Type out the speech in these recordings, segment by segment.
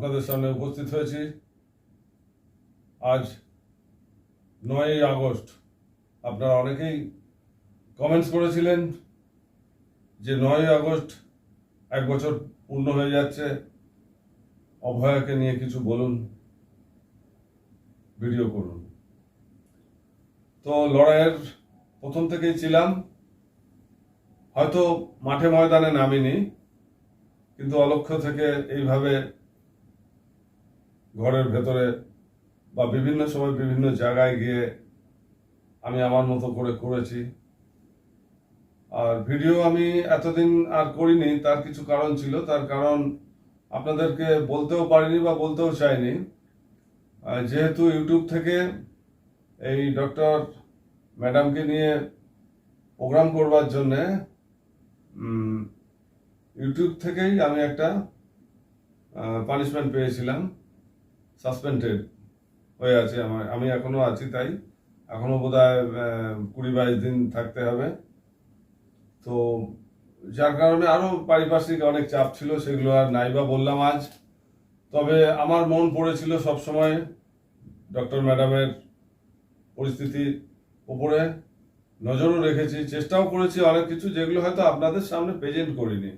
আপনাদের সামনে উপস্থিত হয়েছি। আজ নয়ই আগস্ট, আপনারা অনেকেই কমেন্টস করেছিলেন যে নয়ই আগস্ট এক বছর পূর্ণ হয়ে যাচ্ছে। অভয়াকে নিয়ে কিছু বলুন ভিডিও করুন। তো লড়াইয়ের প্রথম থেকেই ছিলাম। হয়তো মাঠে ময়দানে নামিনি, কিন্তু অলক্ষ্য থেকে এইভাবে ঘরের ভেতরে বা বিভিন্ন সময় বিভিন্ন জায়গায় গিয়ে আমি আমার মতো করে করেছি। আর ভিডিও আমি এতদিন আর করিনি, তার কিছু কারণ ছিল। তার কারণ আপনাদেরকে বলতেও পারিনি বা বলতেও চাইনি। যেহেতু ইউটিউব থেকে এই ডক্টর ম্যাডামকে নিয়ে প্রোগ্রাম করবার জন্যে ইউটিউব থেকেই আমি একটা পানিশমেন্ট পেয়েছিলাম। সাসপেন্ডেড হয়ে আছে আমার। আমি এখনও আছি তাই। এখনও বোধ হয় কুড়ি বাইশ দিন থাকতে হবে। তো যার কারণে আরও পারিপার্শ্বিক অনেক চাপ ছিল, সেগুলো আর নাই বা বললাম আজ। তবে আমার মন পড়েছিল সবসময় ডক্টর ম্যাডামের পরিস্থিতির উপরে নজরও রেখেছি। চেষ্টাও করেছি অনেক কিছু, যেগুলো হয়তো আপনাদের সামনে প্রেজেন্ট করিনি।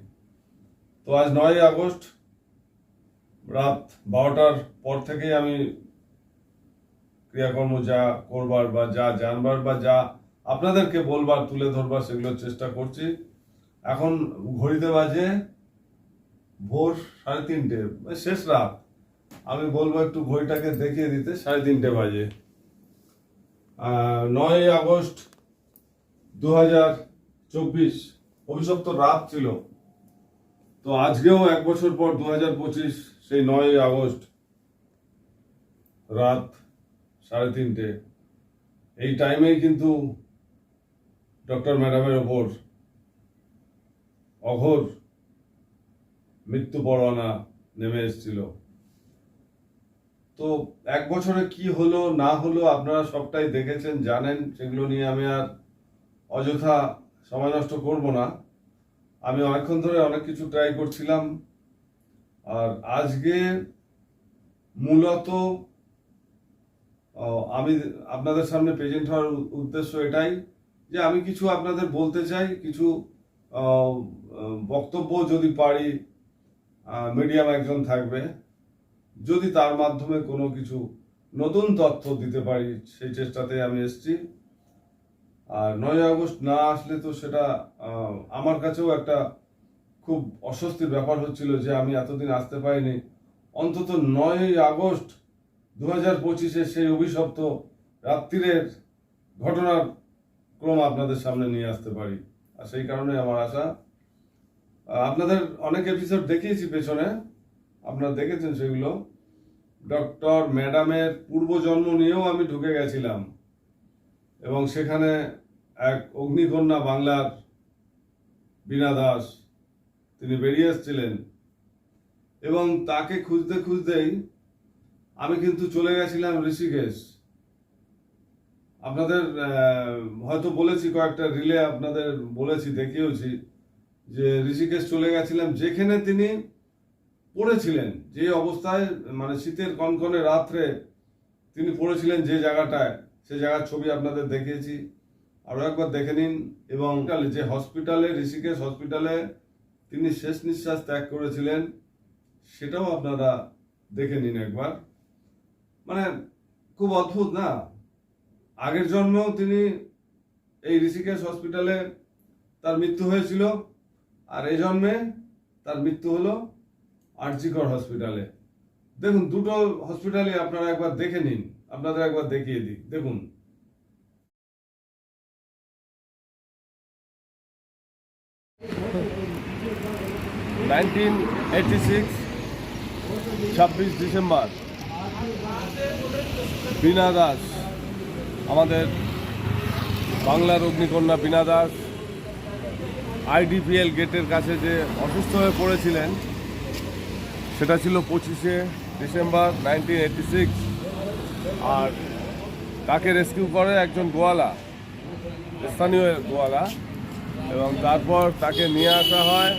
তো আজ নয় আগস্ট রাত বারোটার পর থেকেই আমি ক্রিয়াকর্ম যা করবার বা যা জানবার বা যা আপনাদেরকে বলবার, তুলে ধরবার সেগুলোর চেষ্টা করছি। এখন ঘড়িতে বাজে ভোর সাড়ে তিনটে মানে শেষ রাত। আমি বলব একটু ঘড়িটাকে দেখিয়ে দিতে, সাড়ে তিনটে বাজে। নয় আগস্ট দু হাজার চব্বিশ, অভিশপ্ত রাত ছিল। তো আজকেও এক বছর পর দু হাজার পঁচিশ সেই নয় আগস্ট রাত সাড়ে তিনটে। এই টাইমেই কিন্তু ডক্টর ম্যাডামের ওপর অঘোর মৃত্যু পরোয়ানা নেমে এসেছিল। তো এক বছরে কি হলো, না হলো আপনারা সবটাই দেখেছেন, জানেন, সেগুলো নিয়ে আমি আর অযথা সময় নষ্ট করব না। আমি অনেকক্ষণ ধরে অনেক কিছু ট্রাই করছিলাম আর আজকে মূলত আমি আপনাদের সামনে প্রেজেন্ট হওয়ার উদ্দেশ্য এটাই যে আমি কিছু আপনাদের বলতে চাই, কিছু বক্তব্য যদি পারি মিডিয়াম একজন থাকবে, যদি তার মাধ্যমে কোনো কিছু নতুন তথ্য দিতে পারি, সেই চেষ্টাতে আমি এসছি। আর নয় আগস্ট না আসলে তো সেটা আমার কাছেও একটা খুব অস্বস্তির ব্যাপার হচ্ছিল যে আমি এতদিন আসতে পারিনি। অন্তত নয়ই আগস্ট দু হাজার পঁচিশে সেই অভিশপ্ত রাত্রিরের ঘটনার ক্রম আপনাদের সামনে নিয়ে আসতে পারি। আর সেই কারণে আমার আশা। আপনাদের অনেক এপিসোড দেখিয়েছি পেছনে। আপনারা দেখেছেন সেগুলো। ডক্টর ম্যাডামের পূর্বজন্ম নিয়েও আমি ঢুকে গেছিলাম। এবং সেখানে এক অগ্নিকন্যা বাংলার বীণা দাস তিনি বেরিয়ে এসেছিলেন। এবং তাকে খুঁজতে খুঁজতেই আমি কিন্তু চলে গেছিলাম ঋষিকেশ। আপনাদের হয়তো বলেছি, কয়েকটা রিলে আপনাদের বলেছি, দেখিয়েওছি যে ঋষিকেশ চলে গেছিলাম, যেখানে তিনি পড়েছিলেন। যে অবস্থায় মানে শীতের কনকনে রাত্রে তিনি পড়েছিলেন যে জায়গাটায়, সে জায়গার ছবি আপনাদের দেখিয়েছি। আরও একবার দেখে নিন। এবং যে হসপিটালে, ঋষিকেশ হসপিটালে তিনি শেষ নিঃশ্বাস ত্যাগ করেছিলেন, সেটাও আপনারা দেখে নিন একবার। মানে খুব অদ্ভুত না? আগের জন্মেও তিনি এই ঋষিকেশ হসপিটালে তার মৃত্যু হয়েছিল, আর এই জন্মে তার মৃত্যু হলো আরজিকর হসপিটালে। দেখুন, দুটো হসপিটালে আপনারা একবার দেখে নিন, আপনাদের একবার দেখিয়ে দিই। দেখুন। নাইনটিন এইটি সিক্স ছাব্বিশ ডিসেম্বর বীণা দাস, আমাদের বাংলার অগ্নিকন্যা বীণা দাস আইডিপিএল গেটের কাছে যে অসুস্থ হয়ে পড়েছিলেন, সেটা ছিল পঁচিশে ডিসেম্বর নাইনটিন সিক্স আর তাকে রেস্কিউ করে একজন গোয়ালা, স্থানীয় গোয়ালা, এবং তারপর তাকে নিয়ে আসা হয়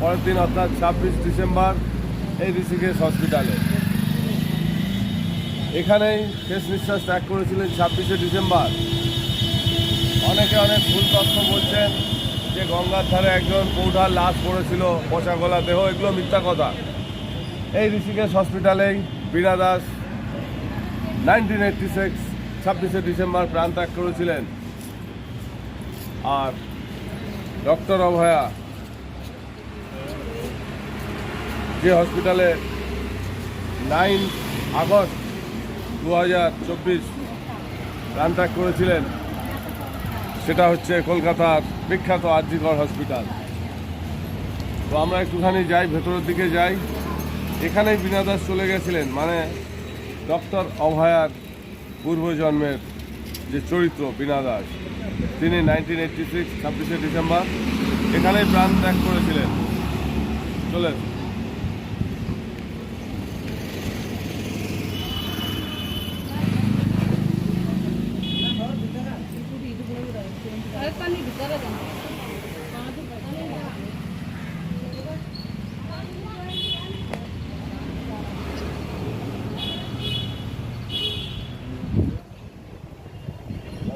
পরের দিন অর্থাৎ ছাব্বিশ ডিসেম্বর এই ঋষিকেশ হসপিটালে। এখানেই শেষ নিঃশ্বাস ত্যাগ করেছিলেন ছাব্বিশে ডিসেম্বর। অনেকে অনেক ভুল তথ্য বলছেন যে গঙ্গার ধারে একজন পৌঢার লাশ পড়েছিল পচা গলা দেহ, এগুলো মিথ্যা কথা। এই Rishikesh হসপিটালেই Bina Das nineteen eighty six ছাব্বিশে ডিসেম্বর প্রাণ ত্যাগ করেছিলেন। আর ডক্টর অভয়া যে হসপিটালে নাইন আগস্ট দু হাজার চব্বিশ প্রাণ ত্যাগ করেছিলেন, সেটা হচ্ছে কলকাতার বিখ্যাত আরজিকর হসপিটাল। তো আমরা একটুখানি যাই, ভেতরের দিকে যাই। এখানেই বীণা দাস চলে গেছিলেন মানে ডক্টর অভয়ার পূর্বজন্মের যে চরিত্র বীণা দাস। তিনি নাইনটিন এইটটি সিক্স, ছাব্বিশে ডিসেম্বর, এখানেই প্রাণ ত্যাগ করেছিলেন। চলেন।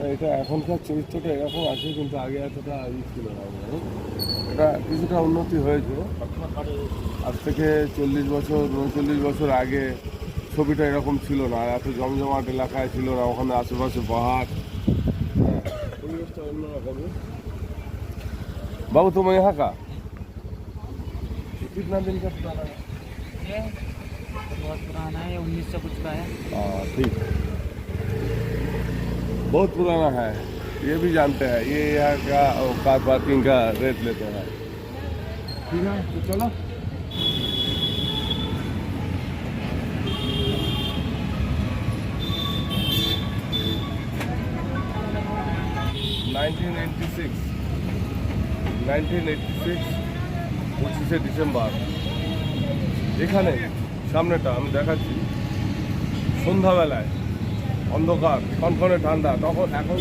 এটা এখনকার চরিত্রটা এরকম আছে কিন্তু আগে এতটা ই ছিল না জানো? এটা কিছুটা উন্নতি হয়েছে আজ থেকে চল্লিশ বছর উনচল্লিশ বছর আগে ছবিটা এরকম ছিল না এত জমজমাট এলাকায় ছিল না ওখানে আশেপাশে পাহাড় হ্যাঁ, পরিবেশটা অন্যরকমের बाबू तुम यहाँ का कितना दिन का पुराना है ये बहुत पुराना है उन्नीस सौ कुछ का है हाँ ठीक बहुत पुराना है ये भी जानते हैं ये यहाँ का वो कार पार्किंग का रेट लेते हैं ठीक है तो चलो nineteen eighty six nineteen eighty six পঁচিশে ডিসেম্বর এখানে সামনেটা আমি দেখাচ্ছি সন্ধ্যাবেলায় অন্ধকার কনকনে ঠান্ডা। তখন এখন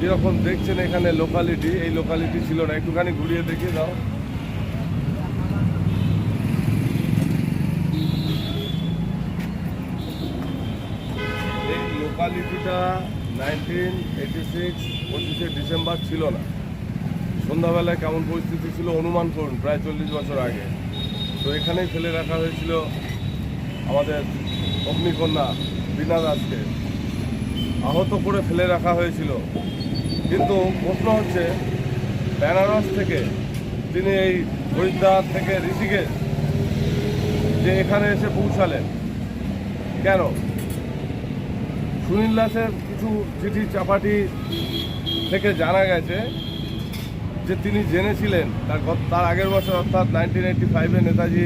যেরকম দেখছেন এখানে লোকালিটি এই লোকালিটি ছিল না। একটুখানি ঘুরিয়ে দেখিয়ে দাও। এই লোকালিটিটা নাইনটিন এইটি সিক্স পঁচিশে ডিসেম্বর ছিল না। সন্ধ্যাবেলায় কেমন পরিস্থিতি ছিল অনুমান করুন, প্রায় চল্লিশ বছর আগে। তো এখানেই ফেলে রাখা হয়েছিল আমাদের অগ্নিকন্যা বীণা দাসকে। আহত করে ফেলে রাখা হয়েছিল। কিন্তু প্রশ্ন হচ্ছে, বেনারস থেকে তিনি এই হরিদ্বার থেকে ঋষিকেশ যে এখানে এসে পৌঁছালেন, কেন? সুনীল দাসের কিছু চিঠি চাপাটি থেকে জানা গেছে যে তিনি জেনেছিলেন, তার তার আগের বছর অর্থাৎ নাইনটিন এইটটি ফাইভে নেতাজি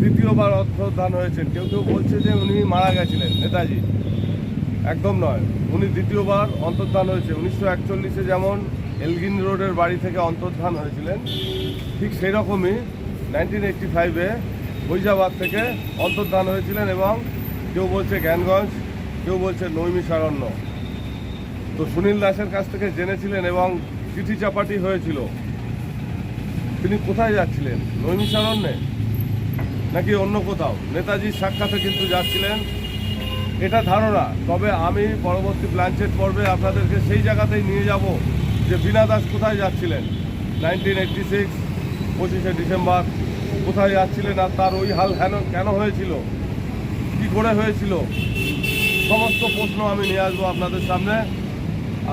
দ্বিতীয়বার অর্থোদ্ধান হয়েছেন। কেউ কেউ বলছে যে উনি মারা গেছিলেন, নেতাজি। একদম নয়। উনি দ্বিতীয়বার অন্তর্ধান হয়েছে। উনিশশো একচল্লিশে যেমন এলগিন রোডের বাড়ি থেকে অন্তর্ধান হয়েছিলেন, ঠিক সেই রকমই নাইনটিন এইটটি ফাইভে ফৈজাবাদ থেকে অন্তর্ধান হয়েছিলেন এবং কেউ বলছে জ্ঞানগঞ্জ, কেউ বলছে নৈমিষারণ্য তো সুনীল দাসের কাছ থেকে জেনেছিলেন এবং চিঠি চাপাটি হয়েছিল। তিনি কোথায় যাচ্ছিলেন? নৈমিষারণ্যে নাকি অন্য কোথাও? নেতাজির সাক্ষাতে কিন্তু যাচ্ছিলেন। এটা ধারণা। তবে আমি পরবর্তী প্ল্যানচেট পর্বে আপনাদেরকে সেই জায়গাতেই নিয়ে যাব যে বীণা দাস কোথায় যাচ্ছিলেন? নাইনটিন এইটটি সিক্স পঁচিশে ডিসেম্বর, কোথায় যাচ্ছিলেন আর তার ওই হাল হেন, কেন হয়েছিল? কি করে হয়েছিল? সমস্ত প্রশ্ন আমি নিয়ে আসব আপনাদের সামনে।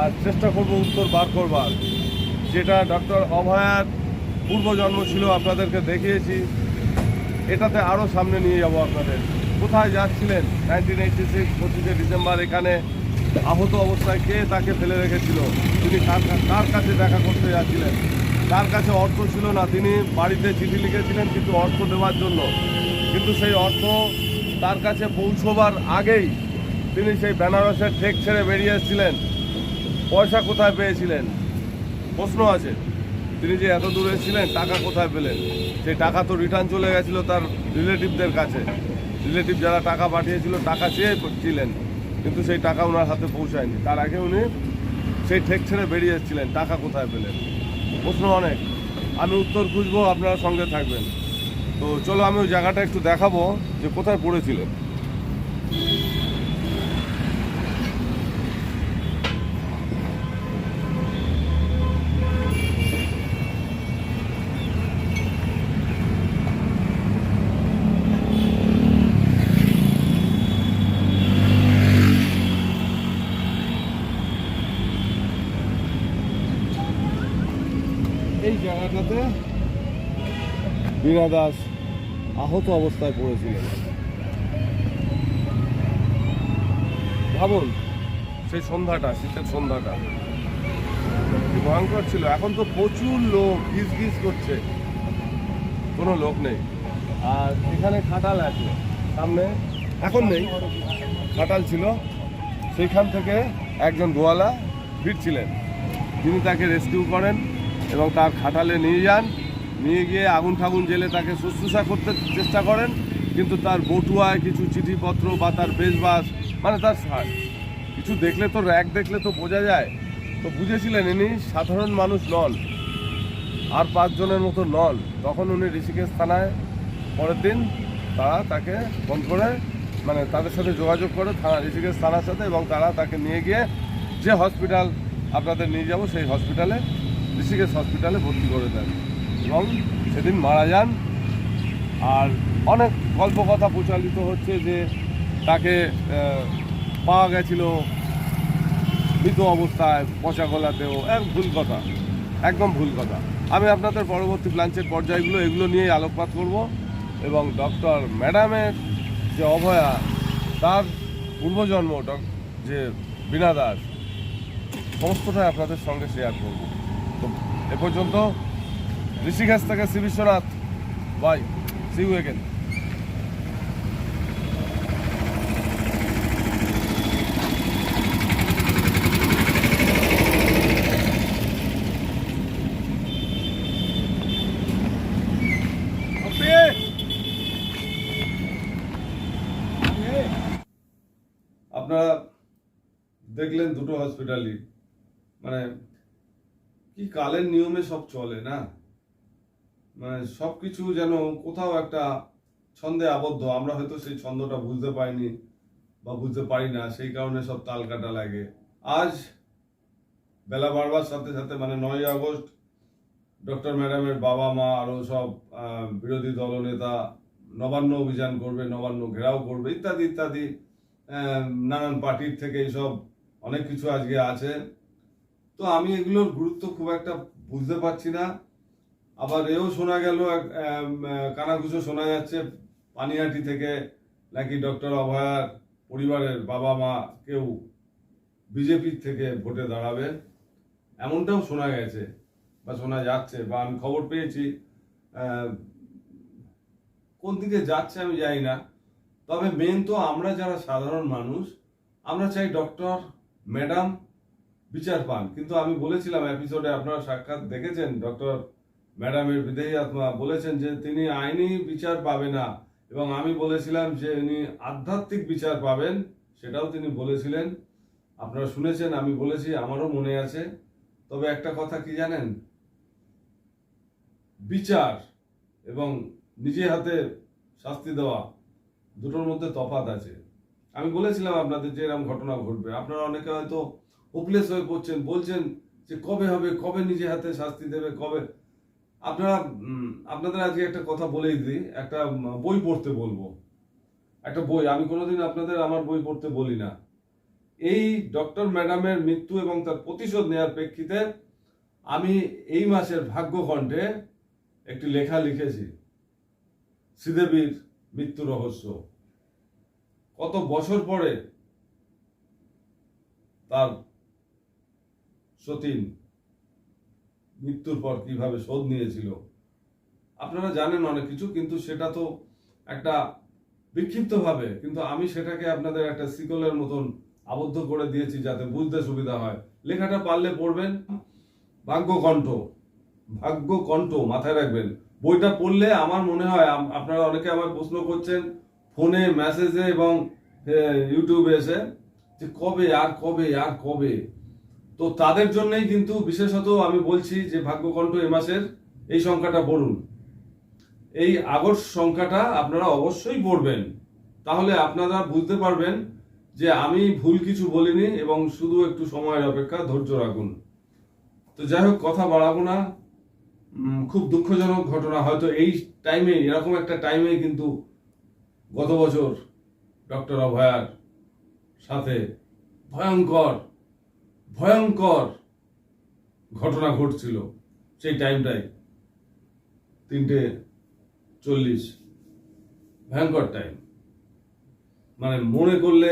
আর চেষ্টা করব উত্তর বার করবার। যেটা ডক্টর অভয়ার পূর্বজন্ম ছিল, আপনাদেরকে দেখিয়েছি। এটাতে আরও সামনে নিয়ে যাব আপনাদের। কোথায় যাচ্ছিলেন? নাইনটিন এইটটি সিক্স পঁচিশে ডিসেম্বর, এখানে আহত অবস্থায় কে তাকে ফেলে রেখেছিল? তিনি কার কাছে দেখা করতে যাচ্ছিলেন? তার কাছে অর্থ ছিল না। তিনি বাড়িতে চিঠি লিখেছিলেন কিন্তু অর্থ দেওয়ার জন্য। কিন্তু সেই অর্থ তার কাছে পৌঁছবার আগেই তিনি সেই বেনারসের ঠেক ছেড়ে বেরিয়ে এসেছিলেন। পয়সা কোথায় পেয়েছিলেন? প্রশ্ন আছে। তিনি যে এত দূরে ছিলেন, টাকা কোথায় পেলেন? সেই টাকা তো রিটার্ন চলে গেছিল তার রিলেটিভদের কাছে। রিলেটিভ যারা টাকা পাঠিয়েছিল, টাকা চেয়ে ছিলেন, কিন্তু সেই টাকা ওনার হাতে পৌঁছায়নি। তার আগে উনি সেই ঠেক ছেড়ে বেরিয়ে এসেছিলেন, টাকা কোথায় পেলেন? প্রশ্ন অনেক। আমি উত্তর খুঁজবো, আপনারা সঙ্গে থাকবেন। তো চলো, আমি ওই জায়গাটা একটু দেখাবো যে কোথায় পড়েছিলেন এই জায়গাটাতে বীণা দাস আহত অবস্থায় পড়েছিলেন ভাবুন, সেই সন্ধ্যাটা, শীতের সন্ধ্যাটা। ভয়ঙ্কর ছিল। এখন তো প্রচুর লোক, গিজ গিজ করছে। কোনো লোক নেই। আর এখানে খাটাল আছে। সামনে এখন নেই। খাটাল ছিল। সেইখান থেকে একজন গোয়ালা ফিরছিলেন। তিনি তাকে রেস্কিউ করেন এবং তার খাটালে নিয়ে যান। নিয়ে গিয়ে আগুন ঠাগুন জেলে তাকে শুশ্রূষা করতে চেষ্টা করেন, কিন্তু তার বটুয়ায় কিছু চিঠিপত্র বা তার বেশবাস মানে তার কিছু দেখলে তো র্যাক দেখলে তো বোঝা যায়। তো বুঝেছিলেন ইনি, সাধারণ মানুষ নন, আর পাঁচজনের মতো নন। তখন উনি ঋষিকেশ থানায়, পরের দিন তারা তাকে ফোন করে মানে তাদের সাথে যোগাযোগ করে থানা, ঋষিকেশ থানার সাথে এবং তারা তাকে নিয়ে গিয়ে যে হসপিটাল আপনাদের নিয়ে যাব, সেই হসপিটালে, ঋষিকেশ হসপিটালে ভর্তি করে দেন। এবং সেদিন মারা যান। আর অনেক গল্প কথা প্রচালিত হচ্ছে যে তাকে পাওয়া গেছিল মৃত অবস্থায় পচা গলাতেও। এক ভুল কথা, একদম ভুল কথা। আমি আপনাদের পরবর্তী প্লাঞ্চের পর্যায়গুলো এগুলো নিয়েই আলোকপাত করব এবং ডক্টর ম্যাডামের যে অভয়া, তার পূর্বজন্ম যে বীণা দাস, সমস্তটাই আপনাদের সঙ্গে শেয়ার করব। তো এ পর্যন্ত ঋষিকেশ থেকে Shri Vishwanath. Bye see you again আপনারা দেখলেন দুটো হসপিটালই মানে কি কালের নিয়মে সব চলে, না? মানে সব কিছু যেন কোথাও একটা ছন্দে আবদ্ধ। আমরা হয়তো সেই ছন্দটা বুঝতে পারিনি বা বুঝতে পারি না, সেই কারণে সব তাল কাটা লাগে। আজ বেলা বাড়বার সাথে সাথে মানে নয় আগস্ট, ডক্টর ম্যাডামের বাবা মা আরও সব বিরোধী দলনেতা নবান্ন অভিযান করবে, নবান্ন ঘেরাও করবে, ইত্যাদি ইত্যাদি নানান পার্টির থেকে এইসব অনেক কিছু আজকে আছে। তো আমি এগুলোর গুরুত্ব খুব একটা বুঝতে পারছি না। আবার এও শোনা গেল আম, শোনা যাচ্ছে পানিহাটি থেকে নাকি ডক্টর অভয়ার পরিবারের বাবা মা কেউ বিজেপির থেকে ভোটে দাঁড়াবে। এমনটাও শোনা গেছে বা শোনা যাচ্ছে বা আমি খবর পেয়েছি কোন দিকে যাচ্ছে আমি জানি না। তবে মেন তো আমরা যারা সাধারণ মানুষ আমরা চাই ডক্টর ম্যাডাম বিচার পান। কিন্তু আমি বলেছিলাম এপিসোডে আপনারা সাক্ষাৎ দেখেছেন ডক্টর ম্যাডামের বিদেহী আত্মা বলেছেন যে তিনি আইনি বিচার পাবে না। এবং আমি বলেছিলাম যে উনি আধ্যাত্মিক বিচার পাবেন, সেটাও তিনি বলেছিলেন। আপনারা শুনেছেন, আমি বলেছি, আমারও মনে আছে। তবে একটা কথা কি জানেন? বিচার এবং নিজে হাতে শাস্তি দেওয়া, দুটোর মধ্যে তফাৎ আছে। আমি বলেছিলাম আপনাদের যে এরকম ঘটনা ঘটবে। আপনারা অনেকে হয়তো হোপলেস হয়ে পড়ছেন, বলছেন যে কবে হবে, কবে নিজে হাতে শাস্তি দেবে, কবে আপনারা আপনাদের আজকে একটা কথা বলেই দিই। একটা বই পড়তে বলব। একটা বই, আমি কোনোদিন আপনাদের আমার বই পড়তে বলি না। এই ডক্টর ম্যাডামের মৃত্যু এবং তার প্রতিশোধ নেওয়ার প্রেক্ষিতে আমি এই মাসের ভাগ্যকণ্ঠে একটি লেখা লিখেছি। শ্রীদেবীর মৃত্যু রহস্য। কত বছর পরে তার সতীন মৃত্যুর পর কীভাবে শোধ নিয়েছিল। আপনারা জানেন অনেক কিছু, কিন্তু সেটা তো একটা বিক্ষিপ্তভাবে, কিন্তু আমি সেটাকে আপনাদের একটা শিকলের মতন আবদ্ধ করে দিয়েছি যাতে বুঝতে সুবিধা হয়। লেখাটা পারলে পড়বেন। ভাগ্যকণ্ঠ ভাগ্যকণ্ঠ মাথায় রাখবেন। বইটা পড়লে আমার মনে হয় আপনারা অনেকে আমায় প্রশ্ন করছেন ফোনে, মেসেজে এবং ইউটিউবে এসে যে কবে, আর কবে আর কবে? তো তাদের জন্যই কিন্তু বিশেষত আমি বলছি যে ভাগ্যকণ্ঠ এ মাসের এই সংখ্যাটা পড়ুন এই আগস্ট সংখ্যাটা আপনারা অবশ্যই পড়বেন। তাহলে আপনারা বুঝতে পারবেন যে আমি ভুল কিছু বলিনি এবং শুধু একটু সময়ের অপেক্ষা ধৈর্য রাখুন। তো যাই হোক, কথা বাড়াবো না। খুব দুঃখজনক ঘটনা। হয়তো এই টাইমে এরকম একটা টাইমে কিন্তু গত বছর ডক্টর অভয়ার সাথে ভয়ঙ্কর ভয়ঙ্কর ঘটনা ঘটছিল সেই টাইমটাই তিনটে চল্লিশ। ভয়ঙ্কর টাইম। মানে মনে করলে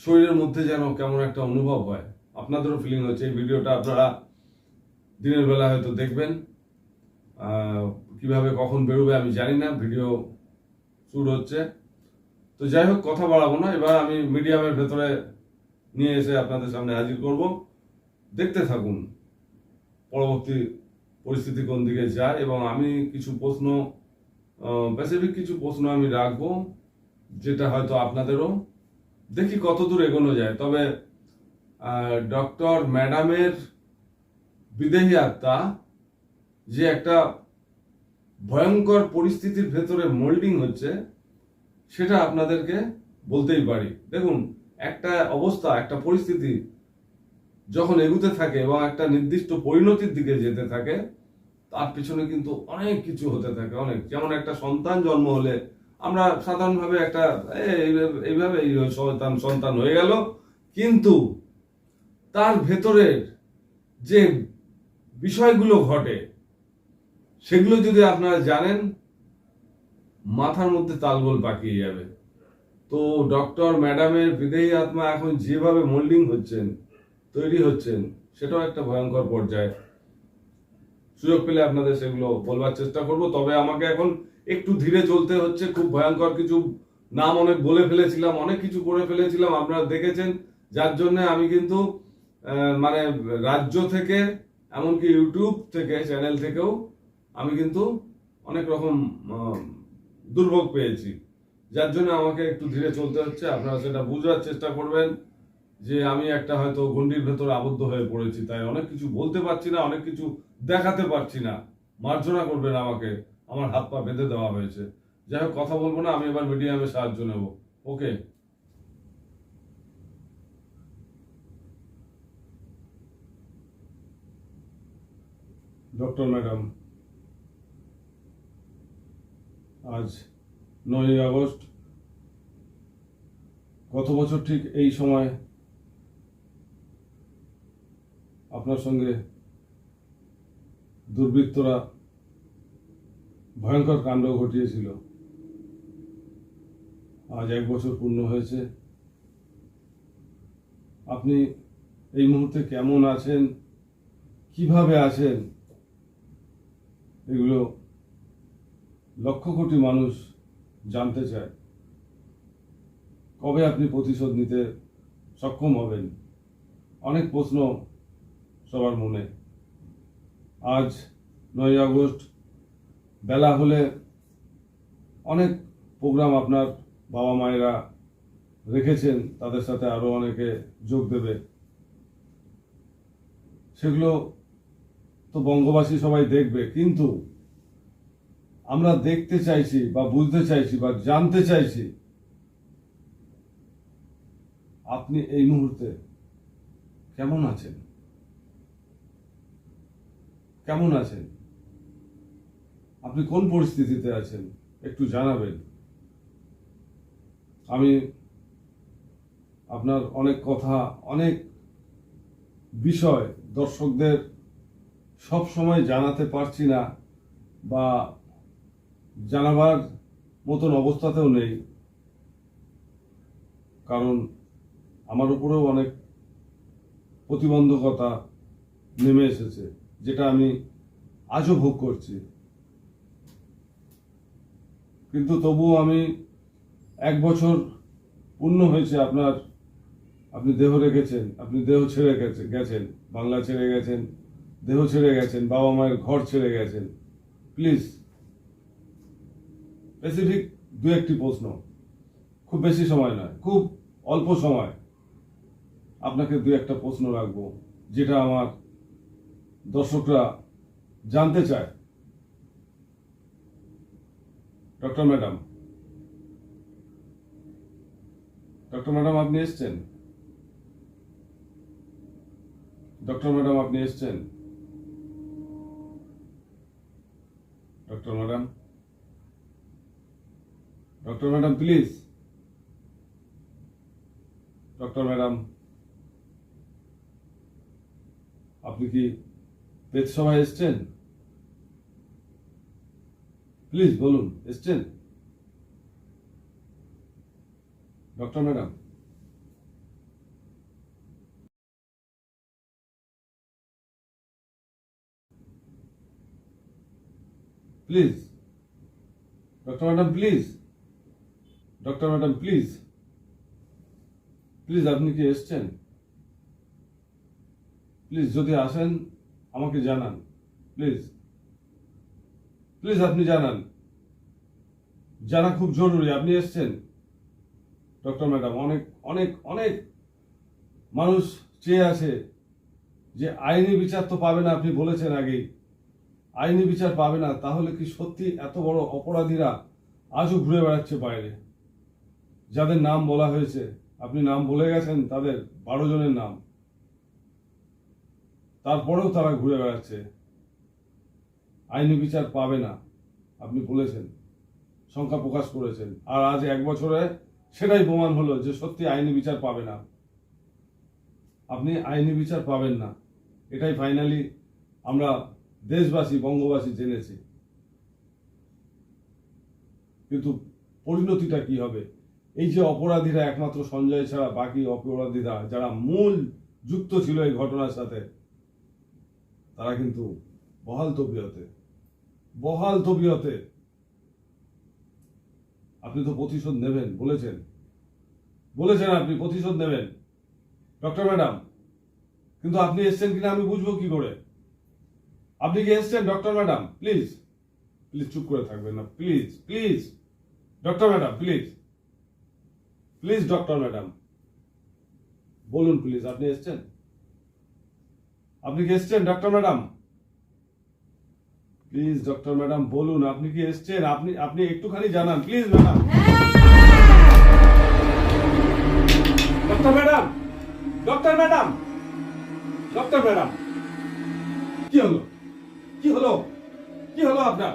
শরীরের মধ্যে যেন কেমন একটা অনুভব হয়। আপনাদেরও ফিলিং হচ্ছে। এই ভিডিওটা আপনারা দিনের বেলা হয়তো দেখবেন। কীভাবে কখন বেরোবে আমি জানি না। ভিডিও শুট হচ্ছে। তো যাই হোক, কথা বাড়াবো না। এবার আমি মিডিয়ামের ভেতরে নিয়ে এসে আপনাদের সামনে হাজির করব। দেখতে থাকুন পরবর্তী পরিস্থিতি কোন দিকে যায় এবং আমি কিছু প্রশ্ন স্পেসিফিক কিছু প্রশ্ন আমি রাখব, যেটা হয়তো আপনাদেরও দেখি কতদূর এগোনো যায়। তবে ডক্টর ম্যাডামের বিদেহী আত্মা যে একটা ভয়ঙ্কর পরিস্থিতির ভেতরে মোল্ডিং হচ্ছে, সেটা আপনাদেরকে বলতেই পারি। দেখুন একটা অবস্থা একটা পরিস্থিতি যখন এগুতে থাকে এবং একটা নির্দিষ্ট পরিণতির দিকে যেতে থাকে তার পিছনে কিন্তু অনেক কিছু হতে থাকে অনেক। যেমন একটা সন্তান জন্ম হলে আমরা সাধারণভাবে একটা "এ, এইভাবে- এইভাবে এই সন্তান সন্তান হয়ে গেল। কিন্তু তার ভেতরের যে বিষয়গুলো ঘটে সেগুলো যদি আপনারা জানেন মাথার মধ্যে তালগোল পাকিয়ে যাবে। তো ডক্টর ম্যাডামের বিদেহী আত্মা এখন যেভাবে মোল্ডিং হচ্ছেন, তৈরি হচ্ছেন, সেটাও একটা ভয়ঙ্কর পর্যায়ে। সুযোগ পেলে আপনাদের সেগুলো বলবার চেষ্টা করব। তবে আমাকে এখন একটু ধীরে চলতে হচ্ছে, খুব ভয়ঙ্কর কিছু নাম অনেক বলে ফেলেছিলাম, অনেক কিছু করে ফেলেছিলাম, আপনারা দেখেছেন। যার জন্য আমি কিন্তু মানে রাজ্য থেকে, এমনকি ইউটিউব থেকে চ্যানেল থেকেও আমি কিন্তু অনেক রকম দুর্ভোগ পেয়েছি। যার জন্য আমাকে একটু ধীরে চলতে হচ্ছে। আপনারা সেটা বুঝবার চেষ্টা করবেন যে আমি একটা হয়তো গণ্ডির ভেতরে আবদ্ধ হয়ে পড়েছি, তাই অনেক কিছু বলতে পারছি না, অনেক কিছু দেখাতে পারছি না। মার্জনা করবেন আমাকে, আমার হাত পা বেঁধে দেওয়া হয়েছে। যাই হোক, কথা বলব না, আমি এবার মিডিয়ামে সাহায্য নেব। ওকে। ডক্টর ম্যাডাম, আজ নয়ই আগস্ট। গত বছর ঠিক এই সময়? আপনার সঙ্গে দুর্বৃত্তরা ভয়ঙ্কর কাণ্ড ঘটিয়েছিল। আজ এক বছর পূর্ণ হয়েছে। আপনি এই মুহূর্তে কেমন আছেন? কীভাবে আছেন? এগুলো লক্ষ কোটি মানুষ জানতে চায়। কবে আপনি প্রতিশোধ নিতে সক্ষম হবেন? অনেক প্রশ্ন সবার মনে। আজ নয় আগস্ট, বেলা হলে অনেক প্রোগ্রাম আপনার বাবা মায়েরা রেখেছেন, তাদের সাথে আরও অনেকে যোগ দেবে। সেগুলো তো বঙ্গবাসী সবাই দেখবে, কিন্তু আমরা দেখতে চাইছি বা বুঝতে চাইছি বা জানতে চাইছি, আপনি এই মুহূর্তে কেমন আছেন? কেমন আছেন? আপনি কোন পরিস্থিতিতে আছেন? একটু জানাবেন। আমি আপনার অনেক কথা, অনেক বিষয় দর্শকদের সব সময় জানাতে পারছি না বা জানাবার মতন অবস্থাতেও নেই। কারণ আমার উপরেও অনেক প্রতিবন্ধকতা নেমে এসেছে, যেটা আমি আজও ভোগ করছি। কিন্তু তবুও আমি এক বছর পূর্ণ হয়েছে আপনার, আপনি দেহ রেখেছেন, আপনি দেহ ছেড়ে গেছে, গেছেন, বাংলা ছেড়ে গেছেন, দেহ ছেড়ে গেছেন, বাবা মায়ের ঘর ছেড়ে গেছেন। প্লিজ স্পেসিফিক দু একটি প্রশ্ন। খুব বেশি সময় নয়, খুব অল্প সময়। আপনাকে দু একটা প্রশ্ন রাখব, যেটা আমার দর্শকরা জানতে চায়। ডক্টর ম্যাডাম ডক্টর ম্যাডাম আপনি এসছেন? ডক্টর ম্যাডাম আপনি এসছেন? Doctor madam doctor madam please doctor madam আপনি কি সভায় এসছেন? প্লিজ বলুন, এসছেন? Doctor madam please doctor madam please doctor madam please please আপনি কি এসছেন? প্লিজ যদি আসেন, আমাকে জানান। প্লিজ প্লিজ আপনি জানান। জানা খুব জরুরি, আপনি এসছেন। ডক্টর ম্যাডাম অনেক অনেক অনেক মানুষ চেয়ে আছে যে আইনি বিচার তো পাবে না, আপনি বলেছেন আগেই আইনি বিচার পাবে না, তাহলে কি সত্যি এত বড় অপরাধীরা আজও ঘুরে বেড়াচ্ছে বাইরে? যাদের নাম বলা হয়েছে, আপনি নাম বলে গেছেন, তাদের বারো জনের নাম। তারপরেও তারা ঘুরে বেড়াচ্ছে। আইনি বিচার পাবে না, আপনি বলেছেন সংখ্যা প্রকাশ করেছেন। আর আজ এক বছরে সেটাই প্রমাণ হলো যে সত্যি আইনি বিচার পাবে না। আপনি আইনি বিচার পাবেন না। এটাই ফাইনালি আমরা দেশবাসী, বঙ্গবাসী জেনেছি। কিন্তু পরিণতিটা কি হবে? এই যে অপরাধীরা একমাত্র সঞ্জয় ছাড়া বাকি অপরাধীরা যারা মূল যুক্ত ছিল এই ঘটনার সাথে, তারা কিন্তু বহাল তবিয়তে বহাল তবিয়তে। আপনি তো প্রতিশোধ নেবেন, বলেছেন। বলেছেন আপনি, প্রতিশোধ নেবেন। ডক্টর ম্যাডাম, কিন্তু আপনি এসছেন কিনা আমি বুঝব কি করে? আপনি কি এসছেন, ডক্টর ম্যাডাম? প্লিজ প্লিজ চুপ করে থাকবেন না। Please please. Doctor madam, please. Please doctor madam বলুন প্লিজ আপনি এসছেন? আপনি কি এসছেন doctor madam please doctor madam বলুন, আপনি কি এসছেন? আপনি আপনি একটুখানি জানান please madam doctor madam doctor madam doctor madam কি হলো? কি হলো? কি হলো আপনার?